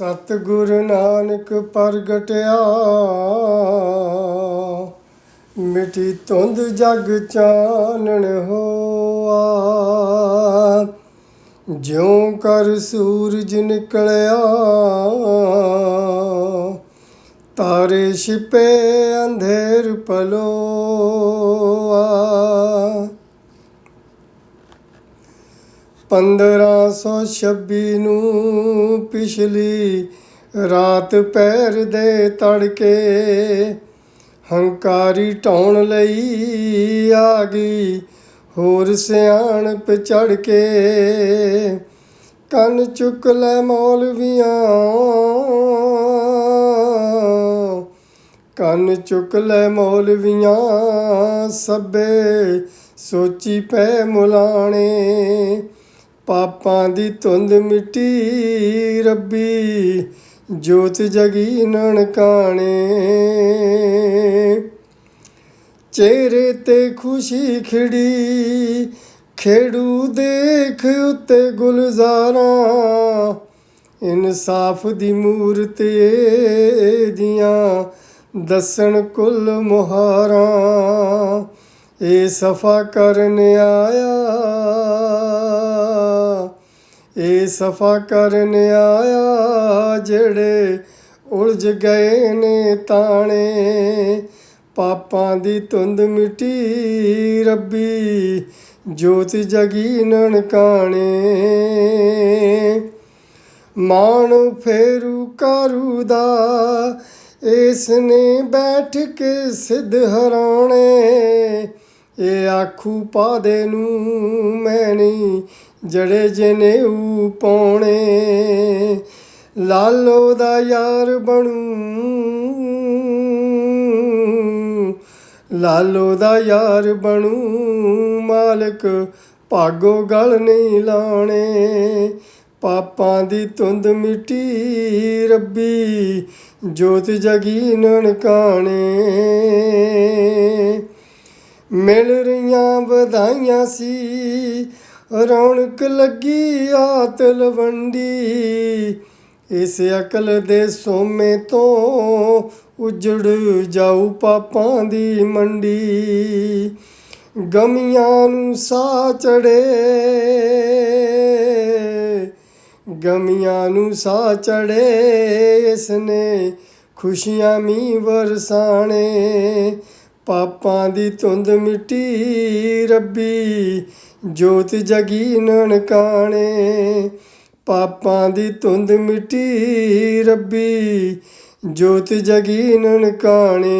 ਸਤਿਗੁਰ ਨਾਨਕ ਪ੍ਰਗਟਿਆ। ਮਿਟੀ ਧੁੰਦ ਜਗ ਚਾਨਣ ਹੋਆ। ਜਿਉ ਕਰ ਸੂਰਜ ਨਿਕਲਿਆ। ਤਾਰੇ ਛਿਪੇ ਅੰਧੇਰ ਪਲੋਆ। 1526 ਨੂੰ ਪਿਛਲੀ ਰਾਤ ਪੈਰ ਦੇ ਤੜਕੇ ਹੰਕਾਰੀ ਢਾਉਣ ਲਈ ਆ ਗਈ। ਹੋਰ ਸਿਆਣਪ ਚੜ ਕੇ ਕੰਨ ਚੁੱਕ ਲੈ ਮੌਲਵੀਆਂ। ਕੰਨ ਚੁੱਕ ਲੈ ਮੌਲਵੀਆਂ ਸਭੇ ਸੋਚੀ ਪੈ ਮੁਲਾਣੇ। ਪਾਪਾਂ ਦੀ ਧੁੰਦ ਮਿੱਟੀ ਰੱਬੀ, ਜੋਤ ਜਗੀ ਨਨਕਾਣੇ। ਚਿਹਰੇ ਤੇ ਖੁਸ਼ੀ ਖਿੜੀ ਖੇੜੂ ਦੇਖ ਉੱਤੇ ਗੁਲਜ਼ਾਰਾਂ। ਇਨਸਾਫ ਦੀ ਮੂਰਤ ਏ ਦੀਆਂ ਦੱਸਣ ਕੁੱਲ ਮੁਹਾਰਾਂ। ਇਹ ਸਫਾ ਕਰਨ ਆਇਆ ਇਹ ਸਫਾ ਕਰਨ ਆਇਆ ਜਿਹੜੇ ਉਲਝ ਗਏ ਨੇ ਤਾਣੇ। ਪਾਪਾਂ ਦੀ ਧੁੰਦ ਮਿੱਟੀ ਰੱਬੀ, ਜੋਤ ਜਗੀ ਨਨਕਾਣੇ ਮਾਣ ਫੇਰੂ ਕਰੂ ਦਾ, ਇਸ ਨੇ ਬੈਠ ਕੇ ਸਿੱਧ ਹਰਾਉਣੇ। ਇਹ ਆਖੂ ਪਾਦੇ ਨੂੰ ਮੈਂ ਨਹੀਂ, ਜੜੇ ਜਨੇਊ ਪਾਉਣੇ। ਲਾਲੋ ਦਾ ਯਾਰ ਬਣੂ, ਲਾਲੋ ਦਾ ਯਾਰ ਬਣੂ, ਮਾਲਕ ਭਾਗੋ ਗਲ ਨਹੀਂ ਲਾਣੇ। ਪਾਪਾਂ ਦੀ ਧੁੰਦ ਮਿੱਟੀ ਰੱਬੀ, ਜੋਤ ਜਗੀ ਨਨਕਾਣੇ। ਮਿਲ ਰਹੀਆਂ ਵਧਾਈਆਂ ਸੀ। ਰੌਣਕ ਲੱਗੀ ਆ ਤਲਵੰਡੀ ਇਸ ਅਕਲ ਦੇ ਸੋਮੇ ਤੋਂ ਉਜੜ ਜਾਊ ਪਾਪਾਂ ਦੀ ਮੰਡੀ। ਗਮੀਆਂ ਨੂੰ ਸਾ ਚੜੇ। ਗਮੀਆਂ ਨੂੰ ਸਾ ਚੜੇ। ਇਸ ਨੇ ਖੁਸ਼ੀਆਂ ਮੀ ਵਰਸਾਣੇ। ਪਾਪਾਂ ਦੀ ਧੁੰਦ ਮਿੱਟੀ ਰੱਬੀ, ਜੋਤ ਜਗੀ ਨਨਕਾਣੇ ਪਾਪਾਂ ਦੀ ਧੁੰਦ ਮਿੱਟੀ ਰੱਬੀ, ਜੋਤ ਜਗੀ ਨਨਕਾਣੇ